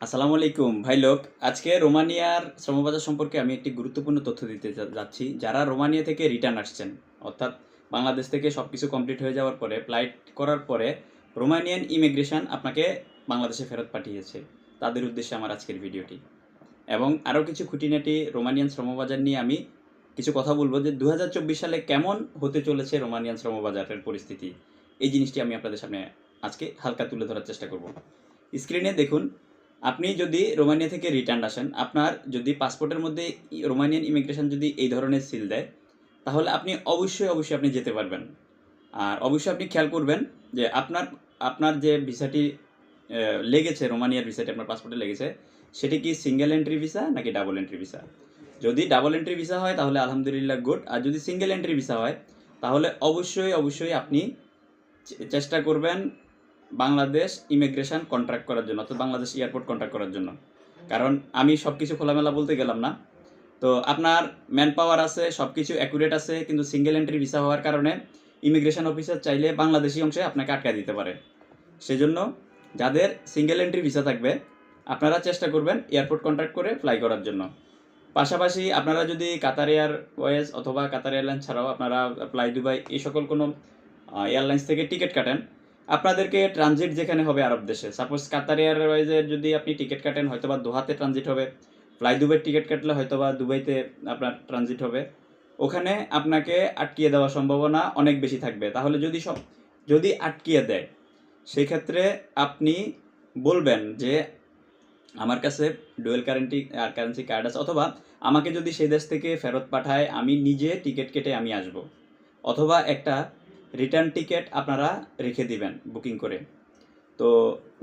আসসালামু আলাইকুম। ভাই লোক, আজকে রোমানিয়ার শ্রমবাজার সম্পর্কে আমি একটি গুরুত্বপূর্ণ তথ্য দিতে যাচ্ছি। যারা রোমানিয়া থেকে রিটার্ন আসছেন, অর্থাৎ বাংলাদেশ থেকে সব কিছু কমপ্লিট হয়ে যাওয়ার পরে, ফ্লাইট করার পরে রোমানিয়ান ইমিগ্রেশন আপনাকে বাংলাদেশে ফেরত পাঠিয়েছে। তাদের উদ্দেশ্যে আমার আজকের ভিডিওটি। এবং আরও কিছু খুঁটিনাটি রোমানিয়ান শ্রমবাজার নিয়ে আমি কিছু কথা বলব যে দু হাজার চব্বিশ সালে কেমন হতে চলেছে রোমানিয়ান শ্রমবাজারের পরিস্থিতি। এই জিনিসটি আমি আপনাদের সামনে আজকে হালকা তুলে ধরার চেষ্টা করব। স্ক্রিনে দেখুন আপনি যদি রোমানিয়া থেকে রিটার্ন আসেন, আপনার যদি পাসপোর্টের মধ্যে রোমানিয়ান ইমিগ্রেশন যদি এই ধরনের সিল দেয়, তাহলে আপনি অবশ্যই অবশ্যই আপনি যেতে পারবেন। আর অবশ্যই আপনি খেয়াল করবেন যে আপনার আপনার যে ভিসাটি লেগেছে, রোমানিয়ার ভিসাটি, আপনার পাসপোর্টে লেগেছে, সেটি কি সিঙ্গেল এন্ট্রি ভিসা নাকি ডাবল এন্ট্রি ভিসা যদি ডাবল এন্ট্রি ভিসা হয়, তাহলে আলহামদুলিল্লাহ গুড আর যদি সিঙ্গেল এন্ট্রি ভিসা হয়, তাহলে অবশ্যই অবশ্যই আপনি চেষ্টা করবেন বাংলাদেশ ইমিগ্রেশন কন্ট্রাক্ট করার জন্য অর্থাৎ বাংলাদেশ এয়ারপোর্ট কন্ট্রাক্ট করার জন্য। কারণ আমি সব কিছু খোলামেলা বলতে গেলাম না। তো আপনার ম্যান পাওয়ার আছে সব কিছু অ্যাকুরেট আছে, কিন্তু সিঙ্গেল এন্ট্রি ভিসা হওয়ার কারণে ইমিগ্রেশন অফিসার চাইলে বাংলাদেশি অংশে আপনাকে আটকা দিতে পারে। সেজন্য যাদের সিঙ্গেল এন্ট্রি ভিসা থাকবে, আপনারা চেষ্টা করবেন এয়ারপোর্ট কন্ট্রাক্ট করে ফ্লাই করার জন্য। পাশাপাশি আপনারা যদি কাতার এয়ারওয়েজ অথবা কাতার এয়ারলাইন্স ছাড়াও আপনারা ফ্লাই দুবাই এই সকল কোনো এয়ারলাইন্স থেকে টিকিট কাটেন আপনাদেরকে ট্রানজিট যেখানে হবে আরব দেশে। সাপোজ কাতার এয়ারওয়েজের যদি আপনি টিকিট কাটেন হয়তো বা দোহাতে ট্রানজিট হবে। ফ্লাই দুবাইয়ের টিকিট কাটলে হয়তো বা দুবাইতে আপনার ট্রানজিট হবে। ওখানে আপনাকে আটকিয়ে দেওয়ার সম্ভাবনা অনেক বেশি থাকবে। তাহলে যদি সব, যদি আটকিয়ে দেয় সেই ক্ষেত্রে আপনি বলবেন যে, আমার কাছে ডুয়েল কারেন্টি কারেন্সি কার্ড আছে। অথবা, আমাকে যদি সেই দেশ থেকে ফেরত পাঠায়, আমি নিজে টিকিট কেটে আমি আসব। অথবা একটা রিটার্ন টিকিট আপনারা রেখে দিবেন বুকিং করে। তো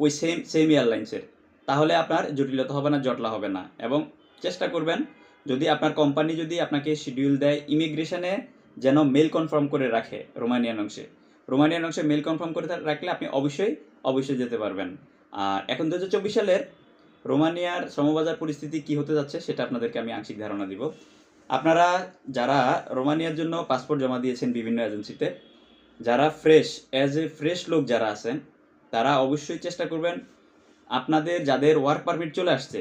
ওই সেম সেম এয়ারলাইন্সের তাহলে আপনার জটিলতা হবে না, জটলা হবে না। এবং চেষ্টা করবেন, যদি আপনার কোম্পানি যদি আপনাকে শিডিউল দেয় ইমিগ্রেশনে যেন মেল কনফার্ম করে রাখে রোমানিয়ান অংশে। রোমানিয়ান অংশে মেল কনফার্ম করে রাখলে আপনি অবশ্যই অবশ্যই যেতে পারবেন। আর এখন দু হাজার চব্বিশ সালের রোমানিয়ার শ্রমবাজার পরিস্থিতি কি হতে যাচ্ছে, সেটা আপনাদেরকে আমি আংশিক ধারণা দিব। আপনারা যারা রোমানিয়ার জন্য পাসপোর্ট জমা দিয়েছেন বিভিন্ন এজেন্সিতে যারা ফ্রেশ অ্যাজ এ ফ্রেশ লোক যারা আছেন, তারা অবশ্যই চেষ্টা করবেন আপনাদের যাদের ওয়ার্ক পারমিট চলে আসছে,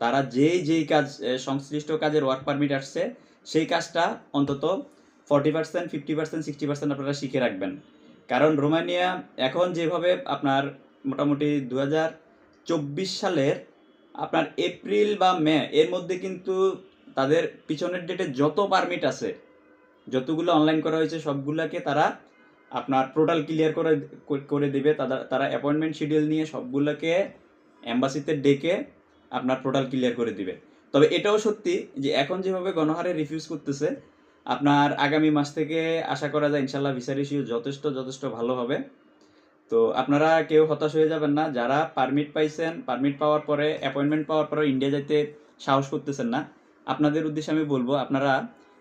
তারা যেই যেই কাজ সংশ্লিষ্ট কাজের ওয়ার্ক পারমিট আসছে, সেই কাজটা অন্তত forty percent fifty percent sixty percent আপনারা শিখে রাখবেন। কারণ রোমানিয়া এখন যেভাবে আপনার মোটামুটি দু হাজার চব্বিশ সালের আপনার এপ্রিল বা মে, এর মধ্যে কিন্তু তাদের পিছনের ডেটে যত পারমিট আছে, যতগুলো অনলাইন করা হয়েছে, সবগুলোকে তারা আপনার পোর্টাল ক্লিয়ার করে করে দেবে। তারা তারা অ্যাপয়েন্টমেন্ট শিডিউল নিয়ে সবগুলোকে অ্যাম্বাসিতে ডেকে আপনার পোর্টাল ক্লিয়ার করে দিবে। তবে এটাও সত্যি যে এখন যেভাবে গণহারে রিফিউজ করতেছে, আপনার আগামী মাস থেকে আশা করা যায় ইনশাল্লাহ ভিসা রেশিও যথেষ্ট যথেষ্ট ভালো হবে। তো আপনারা কেউ হতাশ হয়ে যাবেন না, যারা পারমিট পাইছেন পারমিট পাওয়ার পরে অ্যাপয়েন্টমেন্ট পাওয়ার পরে ইন্ডিয়া যাইতে সাহস করতেছেন না, আপনাদের উদ্দেশ্যে আমি বলব, আপনারা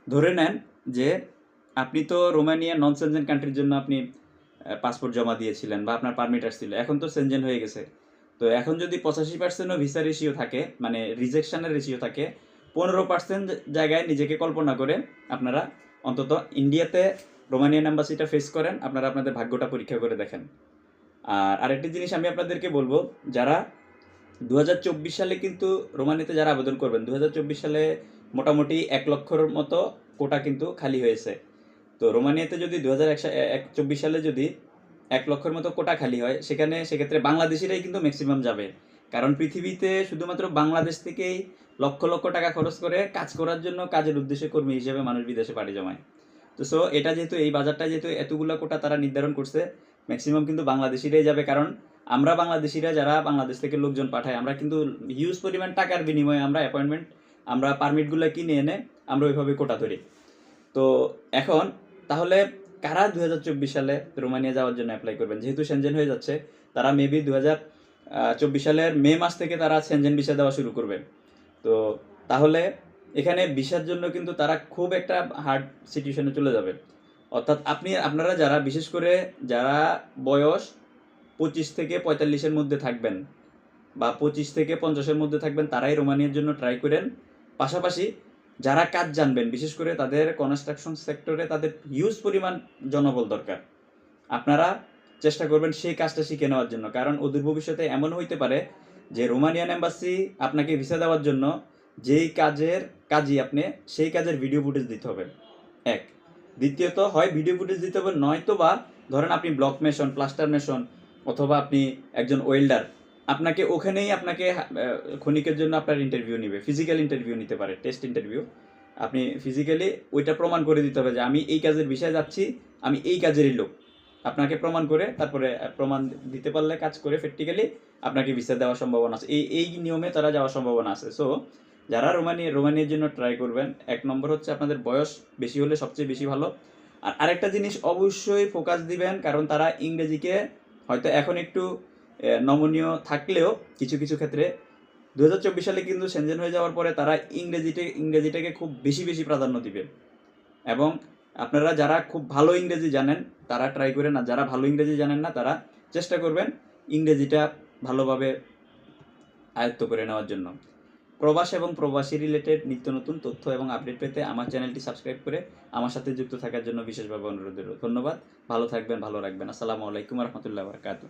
ধরে নেন যে আপনি তো রোমানিয়া নন সেনজেন কান্ট্রির জন্য আপনি পাসপোর্ট জমা দিয়েছিলেন বা আপনার পারমিট আসছিল। এখন তো সেনজেন হয়ে গেছে। তো এখন যদি পঁচাশি পার্সেন্টও ভিসা রেশিও থাকে মানে রিজেকশনের রেশিও থাকে, পনেরো পার্সেন্ট জায়গায় নিজেকে কল্পনা করে আপনারা অন্তত ইন্ডিয়াতে রোমানিয়ান অ্যাম্বাসিটা ফেস করেন, আপনারা আপনাদের ভাগ্যটা পরীক্ষা করে দেখেন। আর আরেকটি জিনিস আমি আপনাদেরকে বলব, যারা দু হাজার চব্বিশ সালে কিন্তু রোমানিতে যারা আবেদন করবেন দু হাজার চব্বিশ সালে মোটামুটি এক লক্ষর মতো কোটা কিন্তু খালি হয়েছে। তো রোমানিয়াতে যদি দু হাজার চব্বিশ সালে যদি এক লক্ষের মতো কোটা খালি হয়, সেখানে সেক্ষেত্রে বাংলাদেশিরাই কিন্তু ম্যাক্সিমাম যাবে। কারণ পৃথিবীতে শুধুমাত্র বাংলাদেশ থেকেই লক্ষ লক্ষ টাকা খরচ করে কাজ করার জন্য কাজের উদ্দেশ্যে কর্মী হিসেবে মানুষ বিদেশে পাড়ি জমায়। তো সো এটা যেহেতু, এই বাজারটা যেহেতু এতগুলো কোটা তারা নির্ধারণ করছে ম্যাক্সিমাম কিন্তু বাংলাদেশিরাই যাবে। কারণ আমরা বাংলাদেশিরা যারা বাংলাদেশ থেকে লোকজন পাঠাই আমরা কিন্তু হিউজ পরিমাণ টাকার বিনিময়ে আমরা অ্যাপয়েন্টমেন্ট আমরা পারমিটগুলো কিনে এনে আমরা ওইভাবে কোটা ধরি। তো, এখন তাহলে কারা দু হাজার চব্বিশ সালে রোমানিয়া যাওয়ার জন্য অ্যাপ্লাই করবেন? যেহেতু সেনজেন হয়ে যাচ্ছে, তারা মেবি দু চব্বিশ সালের মে মাস থেকে তারা সেনজেন ভিসা দেওয়া শুরু করবে। তো তাহলে এখানে ভিসার জন্য কিন্তু তারা খুব একটা হার্ড সিচুয়েশনে চলে যাবে। অর্থাৎ আপনি, আপনারা যারা, বিশেষ করে যারা বয়স পঁচিশ থেকে পঁয়তাল্লিশের মধ্যে থাকবেন বা পঁচিশ থেকে পঞ্চাশের মধ্যে থাকবেন, তারাই রোমানিয়ার জন্য ট্রাই করেন। পাশাপাশি যারা কাজ জানবেন, বিশেষ করে তাদের কনস্ট্রাকশন সেক্টরে তাদের হিউজ পরিমাণ জনবল দরকার। আপনারা চেষ্টা করবেন সেই কাজটা শিখে নেওয়ার জন্য। কারণ অদূর ভবিষ্যতে এমন হইতে পারে যে রোমানিয়ান এম্বাসি আপনাকে ভিসা দেওয়ার জন্য যেই কাজের কাজই আপনি, সেই কাজের ভিডিও ফুটেজ দিতে হবে। এক। দ্বিতীয়ত, হয় ভিডিও ফুটেজ দিতে হবে নয়তো বা ধরেন আপনি ব্লক মেশন প্লাস্টার মেশন অথবা আপনি একজন ওয়েল্ডার আপনাকে ওখানেই আপনাকে ক্ষণিকের জন্য আপনার ইন্টারভিউ নেবে ফিজিক্যাল ইন্টারভিউ নিতে পারে টেস্ট ইন্টারভিউ আপনি ফিজিক্যালি ওইটা প্রমাণ করে দিতে হবে যে আমি এই কাজের বিষয়ে যাচ্ছি, আমি এই কাজেরই লোক। আপনাকে প্রমাণ করে, তারপরে প্রমাণ দিতে পারলে, কাজ করে প্র্যাকটিক্যালি আপনাকে ভিসা দেওয়ার সম্ভাবনা আছে। এই এই নিয়মে তারা যাওয়ার সম্ভাবনা আছে। সো যারা রোমানি রোমানিয়ার জন্য ট্রাই করবেন, এক নম্বর হচ্ছে আপনাদের বয়স বেশি হলে সবচেয়ে বেশি ভালো। আর আরেকটা জিনিস অবশ্যই ফোকাস দিবেন, কারণ তারা ইংরেজিকে হয়তো এখন একটু নমনীয় থাকলেও কিছু কিছু ক্ষেত্রে দু হাজার চব্বিশ সালে কিন্তু সেনজেন হয়ে যাওয়ার পরে তারা ইংরেজিতে, ইংরেজিটাকে খুব বেশি বেশি প্রাধান্য দিবে। এবং আপনারা যারা খুব ভালো ইংরেজি জানেন, তারা ট্রাই করেন আর যারা ভালো ইংরেজি জানেন না, তারা চেষ্টা করবেন ইংরেজিটা ভালোভাবে আয়ত্ত করে নেওয়ার জন্য। প্রবাস এবং প্রবাসী রিলেটেড নিত্য নতুন তথ্য এবং আপডেট পেতে আমার চ্যানেলটি সাবস্ক্রাইব করে আমার সাথে যুক্ত থাকার জন্য বিশেষভাবে অনুরোধ ধন্যবাদ, ভালো থাকবেন, ভালো রাখবেন। আসসালামু আলাইকুম রহমতুল্লাহ বারকাতুহ।